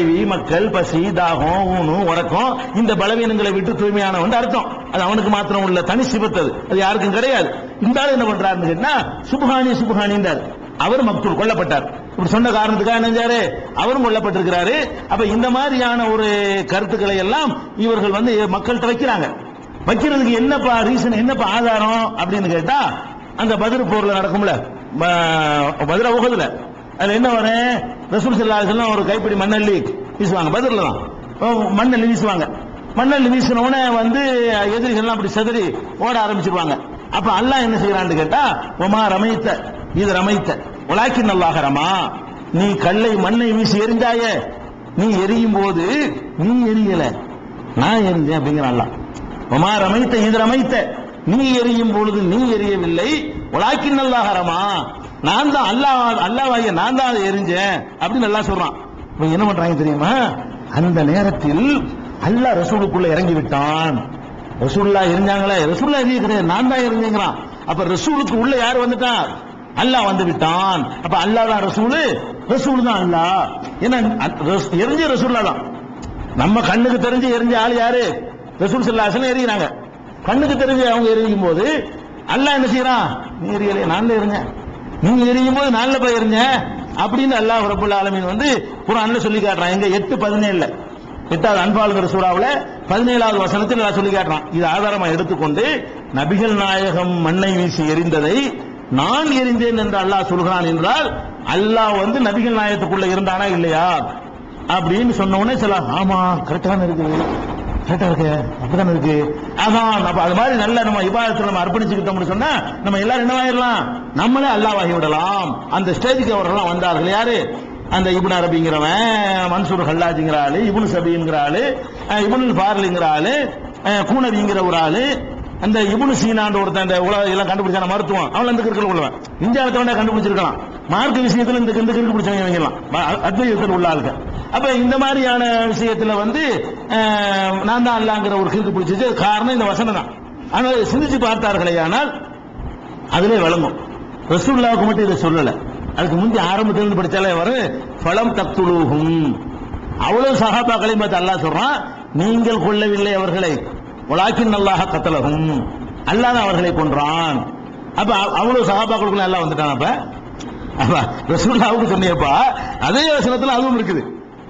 மனைவி மக்கள் பசி தாகம் ஊனு உறக்கம். இந்த பலவீனங்களை விட்டு தூய்மையானவன் அர்த்தம். அது அவனுக்கு மாத்திரம் உள்ள தனி சிபத்தது அது. யாருக்கும் கிடையாது. இந்த ஆள் என்ன பண்றாருன்னு சொன்னா சுபஹானி சுபஹானின்றார் அவர் மக்கள் கொல்லப்பட்டார். இப்படி சொன்ன காரணத்துக்காக நினைஞ்சாரு அவரும் கொல்லப்பட்டிருக்கிறாரு. அப்ப இந்த மாதிரியான ஒரு கருத்துக்களை எல்லாம் இவர்கள் வந்து மக்கள்கிட்ட வைக்கிறாங்க. வைக்கிறதுக்கு என்னப்பா ரீசன் என்னப்பா ஆதாரம் அப்படின்னு கேட்டா அந்த பதில் போர்ல நடக்கும்ல. ம- பதிர உகதுல. அதுல என்ன வரும்? ரசூல் சல்லா ஒரு கைப்பிடி மண்ணள்ளி வீசுவாங்க. பதில் தான் ஓ, மண்ணள்ளி வீசுவாங்க. மண்ணள்ளி வீசின உடனே வந்து எதிரிகள்லாம் அப்படி செதறி ஓட ஆரம்பிச்சிருவாங்க. அப்ப அல்லாஹ் என்ன செய்யறான்னு கேட்டா ஒமா ரமைத்த இது ரமைத்த. உலாக்கி நல்லாக ரமா. நீ கல்லை மண்ணை வீசி எரிஞ்சாயே. நீ எரியும் போது நீ எரியல. நான் எரிஞ்சேன் அப்படிங்கிற அல்லா ஒமா ரமைத்த இது ரமைத்த. நீ எரியும் பொழுது நீ எரியவில்லை. உலாக்கின் நல்லாகரமா நான் தான் அல்லாஹ் அல்லாஹ்வாகிய நான் தான் அதை எரிஞ்சேன் அப்படின்னு நல்லா சொல்றான். இப்ப என்ன பண்றாங்க தெரியுமா? அந்த நேரத்தில் அல்லாஹ் ரசூலுக்குள்ள இறங்கி விட்டான் ரசூல்லா எரிஞ்சாங்களே? ரசூல்லா எரிய கிடையாது. நான் தான் எரிஞ்சேங்கிறான். அப்ப ரசூலுக்கு உள்ள யார் வந்துட்டான் அல்லாஹ் வந்து விட்டான் அப்ப அல்லாஹ் தான் ரசூலு? ரசூல் தான் அல்லாஹ். ஏன்னா ரஸ்- எரிஞ்ச ரசூல்லா தான். நம்ம கண்ணுக்கு தெரிஞ்சு எரிஞ்ச ஆள் யாரு? ரசூல் சல்லாசன் எரியுறாங்க. கண்ணுக்கு தெரிஞ்சு அவங்க எரியும் போது அல்லாஹ் என்ன செய்யறான்? நீ எரியலையே நான் எரிஞ்சேன். நீங்க எரியும் போது நல்ல பயிருங்க அப்படின்னு அல்லாஹ் ரபுல் ஆலமின் வந்து குரான்ல சொல்லி காட்டுறான். எங்க எட்டு பதினேழுல. எட்டாவது அன்பாளுங்கிற சூடாவில் பதினேழாவது வசனத்தில் நான் சொல்லி காட்டுறான். இது ஆதாரமா எடுத்துக்கொண்டு நபிகள் நாயகம் மண்ணை வீசி எரிந்ததை நான் எரிந்தேன் என்று அல்லாஹ் சொல்கிறான் என்றால் அல்லாஹ் வந்து நபிகள் நாயகத்துக்குள்ள இருந்தானா இல்லையா? அப்படின்னு சொன்ன உடனே சில ஆமா கரெக்டான இருக்குது. கரெக்டா இருக்கு அப்படிதானே இருக்கு அதான் அப்ப அது மாதிரி நல்ல நம்ம இபாதத்துல நம்ம அர்ப்பணிச்சுக்கிட்டோம்னு சொன்னா நம்ம எல்லாரும் என்னவாயிரலாம் நம்மளே அல்லாஹ் விடலாம். அந்த ஸ்டேஜுக்கு அவர்கள்லாம் வந்தார்கள். யாரு? அந்த இபுன் அரபிங்கிறவன் மன்சூர் ஹல்லாஜிங்கிற ஆளு இபுன் சபிங்கிற ஆளு இபுன் பார்லிங்கிற ஆளு கூனவிங்கிற ஒரு ஆளு அந்த இபுன் சீனான்ற ஒருத்தன் அந்த உலக எல்லாம் கண்டுபிடிச்சான மருத்துவம். அவன் அந்த கிற்கள் உள்ளவன். இந்தியாவத்தவன கண்டுபிடிச்சிருக்கலாம். மார்க்க விஷயத்துல இந்த கிண்டு கிண்டு பிடிச்சவங்க இவங்கலாம் அத்வைதத்தில் உள்ள ஆளுங்க அப்ப இந்த மாதிரியான விஷயத்துல வந்து நான் தான் அல்லாங்கிற ஒரு கிற்கு பிடிச்சது காரணம் இந்த வசனம் தான். ஆனால் சிந்திச்சு பார்த்தார்களே ஆனால் அதிலே விளங்கும். ரசூல்லாவுக்கு மட்டும் இதை சொல்லல. அதுக்கு முந்தி ஆரம்பத்திலிருந்து படித்தாலே வரும் பலம் தத்துலூகும் அவ்வளவு சகாபாக்களையும் பார்த்து அல்லா சொல்றான் நீங்கள் கொள்ளவில்லை அவர்களை. உலாக்கின் நல்லாக கத்தலகும் அல்லாத அவர்களை கொன்றான். அப்ப அவ்வளவு சகாபாக்களுக்குள்ள எல்லாம் வந்துட்டான் அப்ப. ரசூல்லாவுக்கு சொன்னியப்பா அதே வசனத்துல அதுவும் இருக்குது.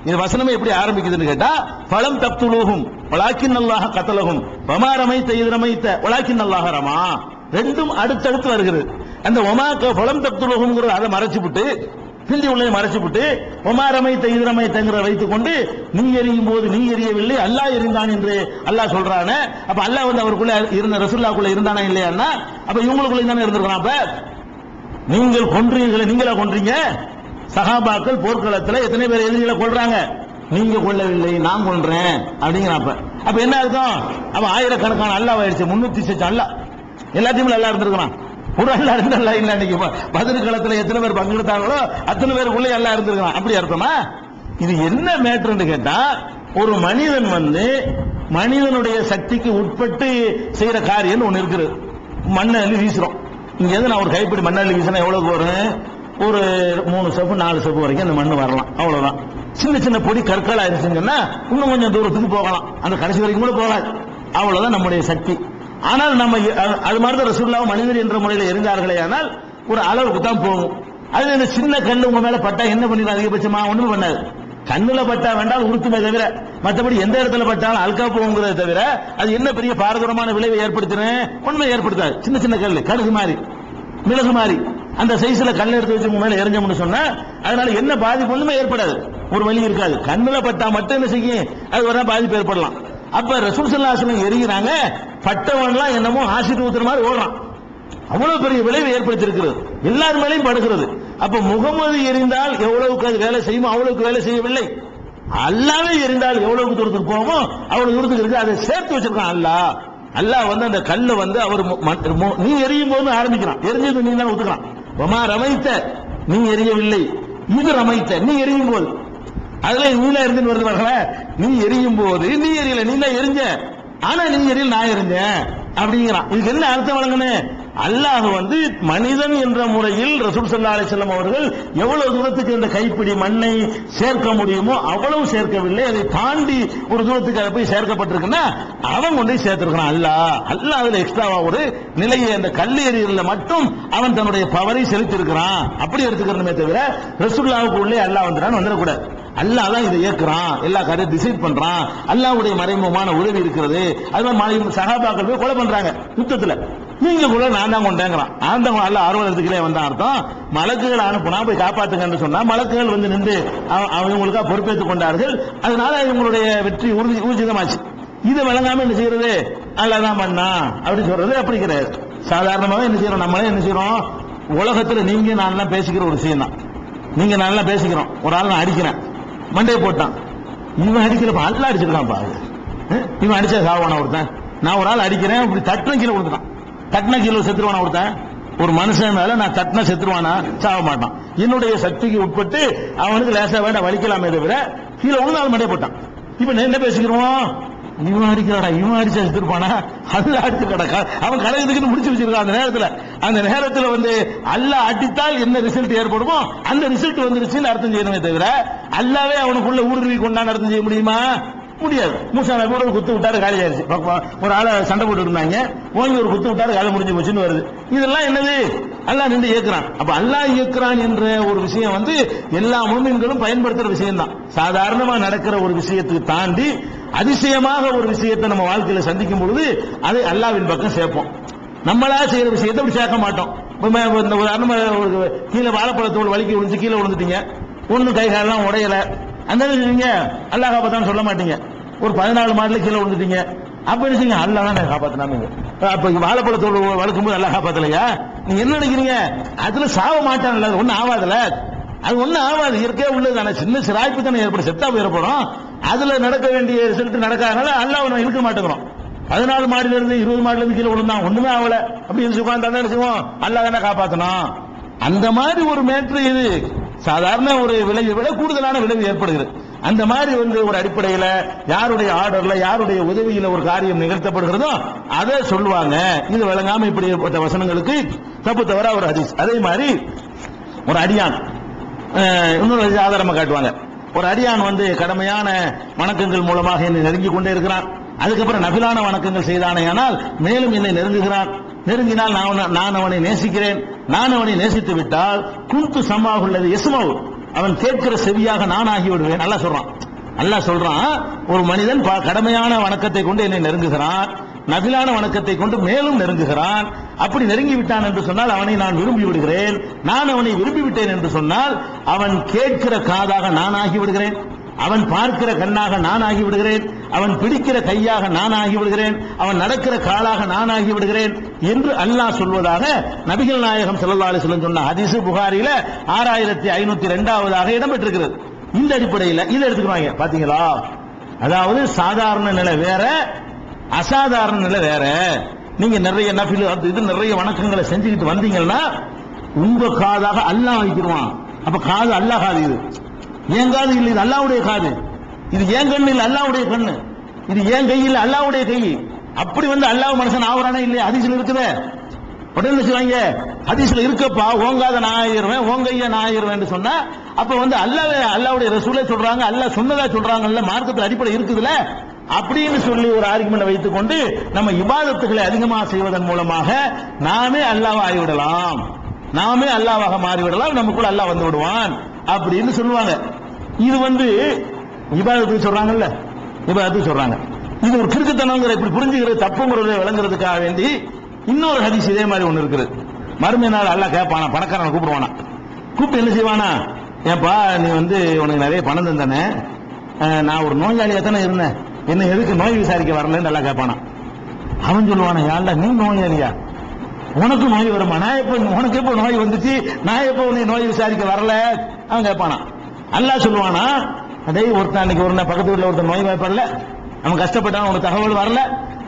இந்த வசனமே எப்படி ஆரம்பிக்குதுன்னு கேட்டா பலம் தப்துலோகும் வளாக்கின் அல்லாஹ் கத்தலகும் பமா ரமைத்த இது ரமைத்த வளாக்கின் நல்லாக ரமா. ரெண்டும் அடுத்தடுத்து வருகிறது. அந்த ஒமாக்க பலம் தப்துலகுங்கிறது அதை மறைச்சு விட்டு பிந்தி உள்ளதை மறைச்சு விட்டு இது ரமைத்தங்கிற வைத்துக் கொண்டு நீ எரியும் போது நீ எரியவில்லை அல்லாஹ் இருந்தான் என்று அல்லாஹ் சொல்றானே. அப்ப அல்லாஹ் வந்து அவருக்குள்ள இருந்த ரசுல்லாக்குள்ள இருந்தானா இல்லையான்னா அப்ப இவங்களுக்குள்ள தானே இருந்திருக்கான் அப்ப. நீங்கள் கொன்றீங்களே நீங்களா கொன்றீங்க? சகாபாக்கள் போர்க்களத்தில் எத்தனை பேர் எதிரிகளை கொள்றாங்க? நீங்க கொள்ளவில்லை நான் கொள்றேன் அப்படிங்கிறப்ப. அப்ப என்ன அர்த்தம்? அப்ப ஆயிரக்கணக்கான அல்லாஹ் ஆயிடுச்சு முன்னூத்தி சச்சு அல்லா எல்லாத்தையும் நல்லா இருந்திருக்கிறான். ஒரு அல்லா இருந்து அல்லா இல்லை அன்னைக்கு. பதில் களத்துல எத்தனை பேர் பங்கெடுத்தாங்களோ அத்தனை பேருக்குள்ளே எல்லாம் இருந்திருக்கிறான். அப்படி அர்த்தமா? இது என்ன மேட்ருன்னு கேட்டா ஒரு மனிதன் வந்து மனிதனுடைய சக்திக்கு உட்பட்டு செய்யற காரியம் ஒன்று இருக்குது. மண்ணை அள்ளி வீசுறோம். இங்கே எது நான் ஒரு கைப்பிடி மண்ணள்ளி வீசினா எவ்வளோ வரும்? ஒரு மூணு செப்பு நாலு செப்பு வரைக்கும் அந்த மண் வரலாம். அவ்வளோதான் சின்ன சின்ன பொடி கற்களா இருந்துச்சுங்கன்னா இன்னும் கொஞ்சம் தூரத்துக்கு போகலாம். அந்த கடைசி வரைக்கும் கூட போகாது. அவ்வளோதான் நம்முடைய சக்தி. ஆனால் நம்ம அது- அது மாதிரி தான் ரசூல்லாவும் மனிதர் என்ற முறையில் இருந்தார்களே ஆனால் ஒரு அளவுக்கு தான் போகும் அது சின்ன கல் உங்க மேல பட்டா என்ன பண்ணிடும்? அதிகபட்சமா ஒண்ணுமே பண்ணாது. கண்ணுல பட்டா வேண்டாம் உறுத்துமே தவிர மற்றபடி எந்த இடத்துல பட்டாலும் அல்கா போகுங்கிறத தவிர அது என்ன பெரிய பாரதூரமான விளைவை ஏற்படுத்துறேன் உண்மை ஏற்படுத்தாது. சின்ன சின்ன கல்லு கடுகு மாதிரி மிளகு மாதிரி. அந்த சைஸ்ல கல் எடுத்து வச்சு மேல எரிஞ்சோம்னு சொன்னா அதனால என்ன பாதிப்பு? ஒண்ணுமே ஏற்படாது. ஒரு வழி இருக்காது. கண்ணுல பட்டா மட்டும் என்ன செய்யும்? அது வரா பாதிப்பு ஏற்படலாம். அப்ப ரசூல் சல்லாசலம் எரிகிறாங்க பட்டவன்லாம் என்னமோ ஆசிட் ஊத்துற மாதிரி ஓடுறான். அவ்வளவு பெரிய விளைவை ஏற்படுத்தி இருக்கிறது எல்லார் மேலையும் படுகிறது. அப்ப முகமது எரிந்தால் எவ்வளவுக்கு அது வேலை செய்யுமோ அவ்வளவுக்கு வேலை செய்யவில்லை. அல்லாவே எரிந்தால் எவ்வளவுக்கு தூரத்துக்கு போகுமோ அவ்வளவு தூரத்துக்கு இருக்கு அதை சேர்த்து வச்சிருக்கான் அல்லாஹ். அல்லாஹ் வந்து அந்த கல்லை வந்து அவர் நீ எரியும் போது ஆரம்பிக்கிறான். எரிஞ்சது நீ தான் ஒத்துக்கிறான். ஒமா ரமைத்த நீ எரியவில்லை. இது ரமைத்த நீ எரியும் போது. அதுல நீல எரிஞ்சு வருது நீ எரியும் போது நீ எரியல நீ தான் எரிஞ்ச. ஆனா நீ எரியல நான் எரிஞ்சேன். அப்படிங்கிறான். இதுக்கு என்ன அர்த்தம் வழங்கணும்? அல்லாஹ் வந்து மனிதன் என்ற முறையில் ரசூல் சல்லா அலைஹி அவர்கள் எவ்வளவு தூரத்துக்கு இந்த கைப்பிடி மண்ணை சேர்க்க முடியுமோ அவ்வளவு சேர்க்கவில்லை. அதை தாண்டி ஒரு தூரத்துக்கு அதை போய் சேர்க்கப்பட்டிருக்குன்னா அவன் கொண்டு சேர்த்திருக்கிறான். அல்லாஹ் அல்லாஹ் அதுல எக்ஸ்ட்ராவா ஒரு நிலையை அந்த கல்லெறியல மட்டும் அவன் தன்னுடைய பவரை செலுத்தியிருக்கிறான். அப்படி எடுத்துக்கிறணுமே தவிர ரசூல்லாவுக்கு உள்ளே அல்லாஹ் வந்துடான்னு வந்துடக்கூடாது. அல்லாஹ் தான் இதை இயக்குறான் எல்லா காரியம் டிசைட் பண்றான். அல்லாஹ்வுடைய மறைமுகமான உதவி இருக்கிறது. அது மாதிரி சகாபாக்கள் போய் கொலை பண்றாங்க. யுத்தத்துல. நீங்க கூட நான் தான் கொண்டேங்கிறான். நான் தான் அல்ல அறுபதுக்குள்ளே வந்தான் அர்த்தம். மலக்குகள் அனுப்புனா போய் காப்பாத்துங்கன்னு சொன்னா மலக்குகள் வந்து நின்று அவ- பொறுப்பேற்றுக் கொண்டார்கள். அதனால இவங்களுடைய வெற்றி உறுதி ஊர்ஜிதமாச்சு. இதை விளங்காம என்ன செய்யறது? அல்லாதான் பண்ணா அப்படி சொல்றது அப்படி கிடையாது. சாதாரணமாக என்ன செய்யறோம்? நம்மளே என்ன செய்யறோம்? உலகத்துல நீங்க நான் பேசிக்கிற ஒரு விஷயம் தான். நீங்க நல்லா பேசிக்கிறோம். ஒரு ஆள் நான் அடிக்கிறேன். மண்டையை போட்டான். இவன் அடிக்கிறப்ப அல்ல அடிச்சிருக்கான் பாரு இவன் அடிச்சா சாவான ஒருத்தன்? நான் ஒரு ஆள் அடிக்கிறேன். இப்படி தட்டின கீழே கொடுத்துட்டான் தட்டின கீழே செத்துருவானா ஒருத்தன்? ஒரு மனுஷன் மேல நான் தட்டின செத்துருவானா? சாக மாட்டான். என்னுடைய சக்திக்கு உட்பட்டு அவனுக்கு லேசா வேண்டாம் வலிக்கலாமே தவிர கீழே ஒண்ணு அவன் மண்டையை போட்டான். இப்ப என்ன பேசிக்கிறோம்? இவன் அடிக்கிறாடா? இவன் அடிச்சா செத்துருப்பானா? அல்ல அடிச்சு கிடக்கா? அவன் கலகத்துக்கு முடிச்சு வச்சிருக்கான் அந்த நேரத்துல. அந்த நேரத்துல வந்து அல்ல அடித்தால் என்ன ரிசல்ட் ஏற்படுமோ அந்த ரிசல்ட் வந்துருச்சுன்னு அர்த்தம் செய்யணுமே தவிர அல்லாவே அவனுக்குள்ள ஊடுருவி கொண்டான்னு அர்த்தம் செய்ய முடியுமா? முடியாது. மூசா நபி ஒரு குத்து விட்டாரு காலி ஆயிடுச்சு. ஒரு ஆளை சண்டை போட்டு இருந்தாங்க. ஓங்கி ஒரு குத்து விட்டாரு காலை முடிஞ்சு போச்சுன்னு வருது. இதெல்லாம் என்னது? அல்லாஹ் நின்று இயக்குறான். அப்ப அல்லாஹ் இயக்குறான் என்ற ஒரு விஷயம் வந்து எல்லா மூமின்களும் பயன்படுத்துற விஷயம் தான் சாதாரணமா நடக்கிற ஒரு விஷயத்துக்கு தாண்டி அதிசயமாக ஒரு விஷயத்தை நம்ம வாழ்க்கையில சந்திக்கும் பொழுது அதை அல்லாவின் பக்கம் சேர்ப்போம். நம்மளா செய்யற விஷயத்தை அப்படி சேர்க்க மாட்டோம். இந்த உதாரணமா கீழே வாழைப்பழத்தோடு வலிக்கு விழுந்து கீழே விழுந்துட்டீங்க. ஒண்ணு கை காலெல்லாம் அந்த நீங்க அல்லாஹ் பார்த்தான்னு சொல்ல மாட்டீங்க. ஒரு பதினாலு மாடல கீழே விழுந்துட்டீங்க. அப்ப என்ன செய்யுங்க? அல்லாஹ் தான் காப்பாத்தினாங்க அப்ப வாழைப்பழத்தோடு வளர்க்கும் போது அல்லாஹ் காப்பாத்தலையா? நீங்க என்ன நினைக்கிறீங்க? அதுல சாவ மாட்டான்ல அது ஒண்ணும் அது ஒண்ணும் ஆகாது இயற்கையா உள்ளது ஆனால் சின்ன சிராய்ப்பு தானே ஏற்படும். செத்தா போயிடப்படும் அதுல நடக்க வேண்டிய ரிசல்ட் நடக்காதனால அல்லாஹ் நம்ம இழுக்க மாட்டேங்கிறோம் பதினாலு மாடில இருந்து இருபது மாடில இருந்து கீழே விழுந்தான். ஒண்ணுமே ஆகல. அப்படி இருந்து உட்கார்ந்தா என்ன செய்வோம்? அல்லாஹ் தானே காப்பாத்தணும் அந்த மாதிரி ஒரு மேட்ரு இது சாதாரண ஒரு விளைவை விட கூடுதலான விளைவு ஏற்படுகிறது. அந்த மாதிரி வந்து ஒரு அடிப்படையில யாருடைய ஆர்டர்ல யாருடைய உதவியில ஒரு காரியம் நிகழ்த்தப்படுகிறதோ அதை சொல்லுவாங்க. இது விளங்காம இப்படிப்பட்ட வசனங்களுக்கு தப்பு தவறா ஒரு ஹதீஸ். அதே மாதிரி ஒரு அடியான் இன்னொரு ஆதாரமா காட்டுவாங்க. ஒரு அடியான் வந்து கடமையான வணக்கங்கள் மூலமாக என்னை நெருங்கி கொண்டே இருக்கிறான். அதுக்கப்புறம் நபிலான வணக்கங்கள் செய்தானேயானால் மேலும் என்னை நெருங்குகிறான். நெருங்கினால் நான் நான் அவனை நேசிக்கிறேன். நான் அவனை நேசித்து விட்டால் குந்து சமாகுள்ளது எசுமாவு அவன் கேட்கிற செவியாக நான் ஆகி விடுவேன். நல்லா சொல்றான். நல்லா சொல்றான். ஒரு மனிதன் ப- கடமையான வணக்கத்தை கொண்டு என்னை நெருங்குகிறான். நபிலான வணக்கத்தை கொண்டு மேலும் நெருங்குகிறான். அப்படி நெருங்கி விட்டான் என்று சொன்னால் அவனை நான் விரும்பி விடுகிறேன். நான் அவனை விரும்பி விட்டேன் என்று சொன்னால் அவன் கேட்கிற காதாக நான் ஆகி விடுகிறேன். அவன் பார்க்கிற கண்ணாக நான் ஆகி விடுகிறேன். அவன் பிடிக்கிற கையாக நான் ஆகி விடுகிறேன். அவன் நடக்கிற காலாக நான் ஆகி விடுகிறேன். என்று அல்லாஹ் சொல்வதாக நபிகள் நாயகம் ஸல்லல்லாஹு அலைஹி வஸல்லம் சொன்ன ஹதீசு புகாரில ஆறாயிரத்தி ஐநூத்தி ரெண்டாவதாக இடம்பெற்றிருக்கிறது. இந்த அடிப்படையில் இதை எடுத்துக்கிறாங்க பாத்தீங்களா? அதாவது சாதாரண நிலை வேற அசாதாரண நிலை வேற. நீங்க நிறைய நபில் அது இது நிறைய வணக்கங்களை செஞ்சுக்கிட்டு வந்தீங்கன்னா உங்க காதாக அல்லாஹ் வைக்கிடுவான் அப்ப காது அல்லாஹ் காது இது. ஏன் காது இல்லை? இது அல்லாவுடைய காது. இது ஏன் கண்ணு இல்லை? அல்லாவுடைய கண்ணு. இது ஏன் கை இல்லை? அல்லாவுடைய கை. அப்படி வந்து அல்லாஹ் மனுஷன் ஆகுறானே இல்லையா? அதிசயம் இருக்குதே. உடனே சொல்லுவாங்க ஹதீஸ்ல இருக்கப்பா ஓங்காத நான் ஆயிடுவேன் ஓங்கைய நான் ஆயிடுவேன் சொன்னா அப்ப வந்து அல்லாஹ் அல்லாவுடைய ரசூலே சொல்றாங்க அல்லாஹ் சொன்னதா சொல்றாங்கல்ல மார்க்கத்தில் அடிப்படை இருக்குதுல்ல? அப்படின்னு சொல்லி ஒரு ஆர்குமெண்ட் வைத்துக் கொண்டு நம்ம இபாதத்துகளை அதிகமாக செய்வதன் மூலமாக நாமே அல்லாஹ் ஆகிவிடலாம். நாமே அல்லாவாக மாறிவிடலாம் நமக்குள்ள அல்லாஹ் வந்து விடுவான் அப்படின்னு சொல்லுவாங்க. இது வந்து இபாதத்துக்கு சொல்றாங்கல்ல? இபாதத்துக்கு சொல்றாங்க. இது ஒரு கிறுக்குத்தனங்கிற இப்படி புரிஞ்சுக்கிறது தப்புங்கிறத விளங்குறதுக்காக வேண்டி இன்னொரு ஹதீஸ் இதே மாதிரி ஒன்று இருக்குது. மறுமை நாள் அல்லாஹ் கேட்பானா? பணக்காரனை கூப்பிடுவானா? கூப்பிட்டு என்ன செய்வானா? ஏப்பா நீ வந்து உனக்கு நிறைய பணம் தந்தானே. நான் ஒரு நோயாளியாக தானே இருந்தேன்? என்ன எதுக்கு நோய் விசாரிக்க வரலன்னு நல்லா கேட்பானா? அவன் சொல்லுவானா யாழ்ல நீ நோயாளியா? உனக்கு நோய் வருமா? நான் எப்போ உனக்கு எப்போ நோய் வந்துச்சு? நான் எப்போ உன்னை நோய் விசாரிக்க வரல? அவன் கேட்பானா. அல்லாஹ் சொல்லுவானா அதே ஒருத்தன் அன்னைக்கு ஒரு நாள் பக்கத்து வீட்டில் ஒருத்தன் நோய் வாய்ப்படல. அவன் கஷ்டப்பட்டான் உனக்கு தகவல் வரல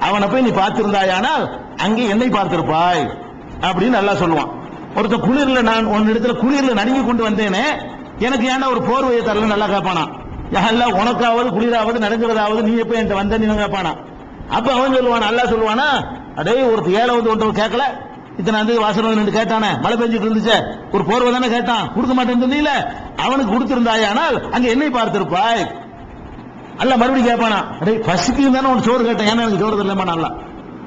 அவனை போய் நீ பார்த்திருந்தாயானால் அங்கே என்னை பார்த்திருப்பாய் அப்படின்னு நல்லா சொல்லுவான். ஒருத்தர் குளிர்ல நான் உன் இடத்துல குளிர்ல நடுங்கி கொண்டு வந்தேனே எனக்கு ஏன்னா ஒரு போர்வையை தரல நல்லா கேட்பானா அல்ல உனக்காவது குளிராவது நடுங்கிறதாவது நீ எப்ப என்கிட்ட வந்த நீ கேட்பானா அப்ப அவன் சொல்லுவான் நல்லா சொல்லுவானா? அடே ஒருத்தர் ஏழை வந்து ஒன்று கேட்கல. இத்தனை அந்த வாசல் வந்து நின்று கேட்டானே மழை பெஞ்சிட்டு இருந்துச்சே ஒரு போர்வை தானே கேட்டான் கொடுக்க மாட்டேன்னு சொன்னீங்களே அவனுக்கு கொடுத்திருந்தாயானால் அங்க என்னை பார்த்திருப்பாய். அல்ல மறுபடியும் கேட்பானா அடே பசிக்குது தானே உன் சோறு கேட்டேன். ஏன்னா எனக்கு சோறு தரலமா நல்லா.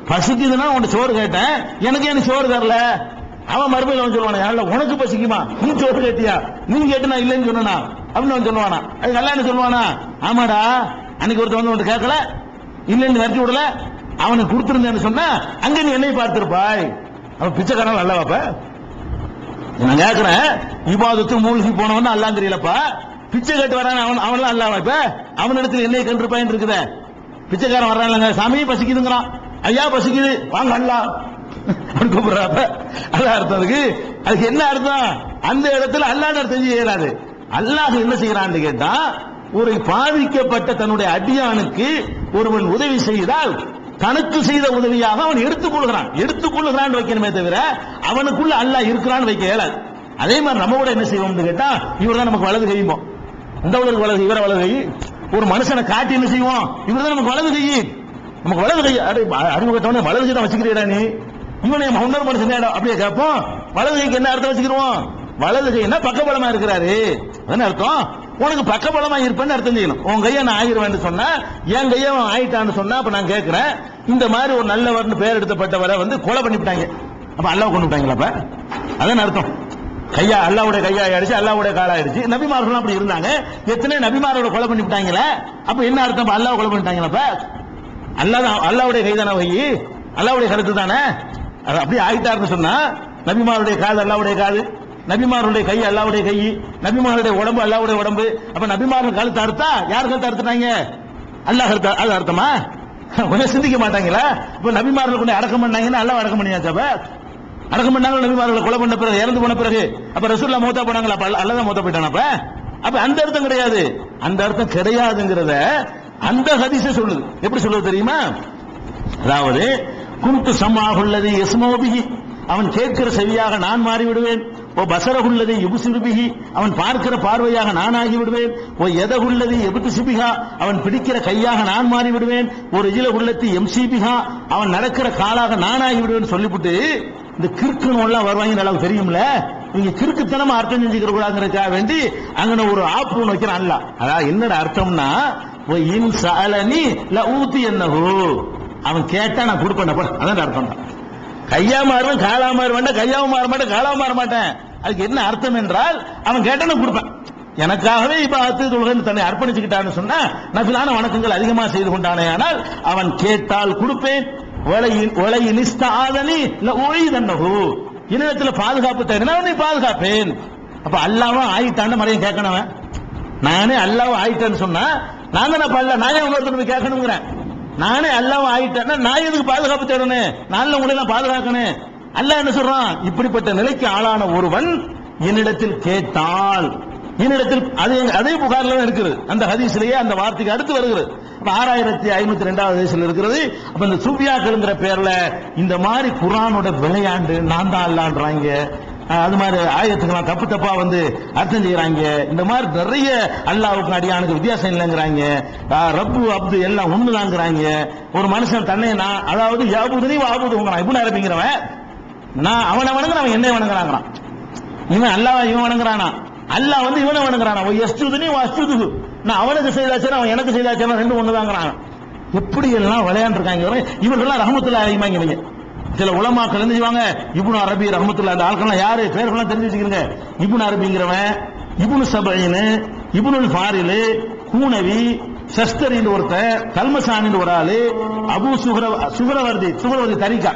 பசிக்குதுன்னா உன் சோறு கேட்டேன். எனக்கு எனக்கு சோறு தரல. அவன் மறுபடியும் அவன் சொல்லுவானா அல்ல உனக்கு பசிக்குமா? நீ சோறு கேட்டியா? நீ கேட்டு நான் இல்லைன்னு சொன்னா அப்படின்னு அவன் சொல்லுவானா. அது நல்லா என்ன சொல்லுவானா? ஆமாடா அன்னைக்கு ஒருத்தர் வந்து உன்கிட்ட கேட்கல. இல்லைன்னு நிறுத்தி விடல. அவனுக்கு கொடுத்துருந்தேன்னு சொன்னா அங்க நீ என்னை பார்த்திருப்பாய். அவன் பிச்சைக்காரன் நல்லா வாப்ப நான் கேட்கிறேன் இபாதத்து மூழ்கி போனவன் நல்லா தெரியலப்பா. பிச்சை கேட்டு வரான் அவன் அவன்லாம் அல்லாஹ் இப்ப அவனிடத்தில் என்னை கண்டிருப்பாயின் இருக்குத. பிச்சைக்காரன் வர்றான்லங்க. சாமி பசிக்குதுங்கிறான். ஐயா பசிக்குது. வாங்க அல்லா அப்படின்னு கூப்பிடுறாப்ப அதான் அர்த்தம். அதுக்கு அதுக்கு என்ன அர்த்தம்? அந்த இடத்துல அல்லாஹ் அர்த்தம் செய்ய இயலாது அல்லாஹ் என்ன செய்யறான்னு கேட்டா ஒரு பாதிக்கப்பட்ட தன்னுடைய அடியானுக்கு ஒருவன் உதவி செய்தால் தனக்கு செய்த உதவியாக அவன் எடுத்துக் கொள்கிறான். எடுத்துக் கொள்கிறான் வைக்கணுமே தவிர அவனுக்குள்ள அல்லாஹ் இருக்கிறான்னு வைக்க இயலாது. அதே மாதிரி நம்ம கூட என்ன செய்வோம்னு கேட்டா இவர் தான் நமக்கு வலது கையுமோ. இந்த உலக வலது இவர வலது கை. ஒரு மனுஷனை காட்டி என்ன செய்வோம்? இவர் தான் நமக்கு வலது கை. நமக்கு வலது கை அறிமுகத்தவனே அறிவு வலது கை தான் வச்சுக்கிறீடா நீ. இவனை மவுண்டர் மனுஷன் அப்படியே கேட்போம். வலது கைக்கு என்ன அர்த்தம் வச்சுக்கிறோம்? வலது கைன்னா பக்கபலமா இருக்கிறாரு? அதானே அர்த்தம்? உனக்கு பக்கபலமா இருப்பேன்னு அர்த்தம் செய்யணும். உன் கையை நான் ஆகிருவேன்னு சொன்னா என் கையை அவன் ஆயிட்டான்னு சொன்னா அப்ப நான் கேட்கிறேன் இந்த மாதிரி ஒரு நல்லவர்னு பேர் எடுத்தப்பட்டவரை வந்து கொலை பண்ணிவிட்டாங்க. அப்ப அல்லாஹ் கொண்டு விட்டாங்களா அப்ப? அதான அர்த்தம். கையா அல்லாவுடைய கையா ஆயிடுச்சு அல்லாவுடைய கால ஆயிடுச்சு நபிமார்கள் அப்படி இருந்தாங்க. எத்தனை நபிமாரோட கொலை பண்ணி விட்டாங்களே? அப்ப என்ன அர்த்தம்? அல்லாஹ் கொலை பண்ணிட்டாங்களா அப்ப? தான் அல்லாவுடைய கை தானே வை அல்லாவுடைய கருத்து தானே? அது அப்படியே ஆயிட்டாருன்னு சொன்னா நபிமாருடைய காது அல்லாவுடைய காது நபிமாருடைய கை அல்லாவுடைய கை நபிமாருடைய உடம்பு அல்லாவுடைய உடம்பு. அப்ப நபிமார்கள் கழுத்து அறுத்தா யார் கழுத்து அறுத்துட்டாங்க? அல்லாஹ் அது அர்த்தமா கொஞ்சம் சிந்திக்க மாட்டாங்களா? இப்ப நபிமார்கள் கொண்டு அடக்கம் பண்ணாங்கன்னா அல்லாஹ் அடக்கம் பண்ணியாச்சா அடக்கம் பண்ணாங்க நபிமார்களை கொலை பண்ண பிறகு இறந்து போன பிறகு? அப்ப ரசூல்லா மூத்தா போனாங்களா? அப்ப மூத்தா போயிட்டான் அப்ப? அப்ப அந்த அர்த்தம் கிடையாது. அந்த அர்த்தம் கிடையாதுங்கிறத அந்த ஹதிச சொல்லுது. எப்படி சொல்லுது தெரியுமா? அதாவது குந்து சமாகுள்ளது எஸ்மோபிகி அவன் கேட்கிற செவியாக நான் மாறி விடுவேன் ஓ பசரகுள்ளது எபுசிறுபிகி அவன் பார்க்கிற பார்வையாக நான் ஆகிவிடுவேன். ஓ எதகுள்ளது எபுத்து சிபிகா அவன் பிடிக்கிற கையாக நான் மாறி விடுவேன் ஒரு இல உள்ளத்து எம்சிபிகா அவன் நடக்கிற காலாக நான் ஆகிவிடுவேன். சொல்லிவிட்டு இந்த கிறுக்குன்னு எல்லாம் வருவாங்க நல்லா தெரியும்ல? நீங்க கிறுக்குத்தனமா அர்த்தம் செஞ்சுக்கிற கூடாதுங்கிறதுக்காக வேண்டி அங்கன ஒரு ஆப்பு ஒன்று வைக்கிறான் அல்ல. அதாவது என்னடா அர்த்தம்னா ஓ இன் சாலனி ல ஊத்தி என்னஹோ அவன் கேட்டா நான் கொடுப்பேன் அப்ப அதான் அர்த்தம். கையா மாறுவேன் காலா மாறுவேன் கையாவும் மாற மாட்டேன் காலாவும் மாற மாட்டேன். அதுக்கு என்ன அர்த்தம் என்றால் அவன் கேட்டா நான் கொடுப்பேன். எனக்காகவே இப்ப அத்து தொழுகை தன்னை அர்ப்பணிச்சுக்கிட்டான்னு சொன்னா நபிலான வணக்கங்கள் அதிகமாக செய்து கொண்டானே ஆனால் அவன் கேட்டால் கொடுப்பேன். ஆதனி இனத்துல பாதுகாப்பு தேடினா பாதுகாப்பேன். அப்ப அல்லாவும் ஆயிட்டான்னு மறையும் கேட்கணும் நானே அல்லாவும் ஆயிட்டேன்னு சொன்னா நான் தானே பாடல அல்ல நான் ஏன் கேட்கணுங்கிறேன்? நானே அல்லாவும் ஆயிட்டேன்னா நான் எதுக்கு பாதுகாப்பு தேடணும்? நான் உங்களை நான் பாதுகாக்கணும். அல்லாஹ் என்ன சொல்றான்? இப்படிப்பட்ட நிலைக்கு ஆளான ஒருவன் என்னிடத்தில் கேட்டால் என்னிடத்தில் அதே அதே புகார்ல தான் இருக்குது. அந்த ஹதீஸ்லயே அந்த வார்த்தைக்கு அடுத்து வருகிறது. இப்போ ஆறாயிரத்தி ஐநூத்தி ரெண்டாவது ஹதீஸ்ல இருக்கிறது. அப்ப இந்த சுஃபியாக்கள்ங்கிற பேர்ல இந்த மாதிரி குரானோட விளையாண்டு நான் தான் அல்லான்றாங்க. அது மாதிரி ஆயத்துக்கெல்லாம் தப்பு தப்பா வந்து அர்த்தம் செய்யறாங்க. இந்த மாதிரி நிறைய அல்லாவுக்கு அடியானுக்கு வித்தியாசம் இல்லைங்கிறாங்க. ரப்பு அப்து எல்லாம் ஒண்ணுதாங்கிறாங்க ஒரு மனுஷன் தன்னை நான் அதாவது யாபுதுனி வாபுதுங்கிறான். இப்படி ஆரம்பிக்கிறவன் நான் அவனை வணங்குறேன் அவன் என்னை வணங்குறாங்கிறான். இவன் அல்லாஹ் இவன் வணங்குறானா? அல்லாஹ் வந்து இவனை வணங்குறானா. அவன் எஸ்துதுனி அஸ்துது நான் அவனுக்கு செய்தாச்சு அவன் எனக்கு செய்தாச்சு ரெண்டு ஒண்ணுதாங்கிறான் எப்படி எல்லாம் விளையாண்டுருக்காங்க இவர்கள்லாம் ரஹமத்துல்லா அதிகமாக இவங்க சில உலமாக்கள் என்ன இபுன் அரபி ரஹமத்துல்லா அந்த ஆட்கள்லாம் யாரு? பேர்கள்லாம் தெரிஞ்சு வச்சுக்கிறீங்க இபுன் அரபிங்கிறவன் இபுனு சபைனு இப்னுல் ஃபாரிலு கூனவி சஸ்தரின் ஒருத்தன் கல்மசானின்னு ஒரு ஆளு அபு சுகர சுகரவர்தி சுகரவர்தி தரிகா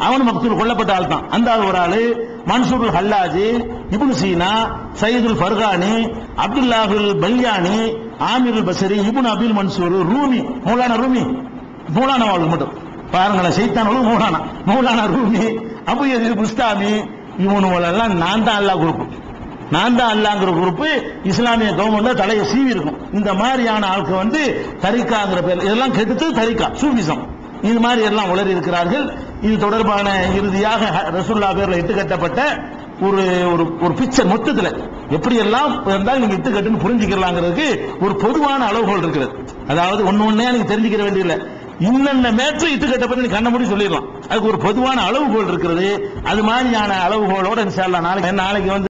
அவன் மக்தூல் கொல்லப்பட்ட ஆள் தான் அந்த ஆள் ஒரு ஆளு மன்சூருல் ஹல்லாஜி இபுன் சீனா சையதுல் ஃபர்கானி அப்துல்லாஹுல் பல்யானி ஆமிருல் பசரி இபுன் அபில் மன்சூர் ரூமி மௌலானா ரூமி. மௌலானா அவளுக்கு மட்டும். பாருங்களேன் சைத்தானவளும் மூலானா. மௌலானா ரூமி அபு எதிர் புஸ்தாமி இவனுவெல்லாம் நான் தான் அல்லாஹ் குரூப் நான் தான் அல்லாங்கிற குரூப்பு இஸ்லாமிய கவர்மெண்ட்ல தலையை சீவி இருக்கும். இந்த மாதிரியான ஆளுக்கு வந்து தரிக்காங்கிற பேர் இதெல்லாம் கெடுத்து தரிக்கா சூபிசம். இது மாதிரி எல்லாம் உளறி இருக்கிறார்கள் இது தொடர்பான இறுதியாக ரசுல்லா பேர்ல இட்டு கட்டப்பட்ட ஒரு ஒரு ஒரு பிக்சர் மொத்தத்துல. எப்படி எல்லாம் இருந்தால் நீங்க இட்டு கட்டுன்னு புரிஞ்சுக்கலாங்கிறதுக்கு ஒரு பொதுவான அளவுகோல் இருக்கிறது. அதாவது ஒண்ணு ஒண்ணே நீங்க தெரிஞ்சுக்கிற வேண்டியதில்லை. இன்னென்ன மேட்ரு கட்ட பத்தி கண்ண மூடி சொல்லிடலாம். அதுக்கு ஒரு பொதுவான அளவுகோல் இருக்கிறது. அது மாதிரியான அளவுகோலோட நாளைக்கு நாளைக்கு வந்து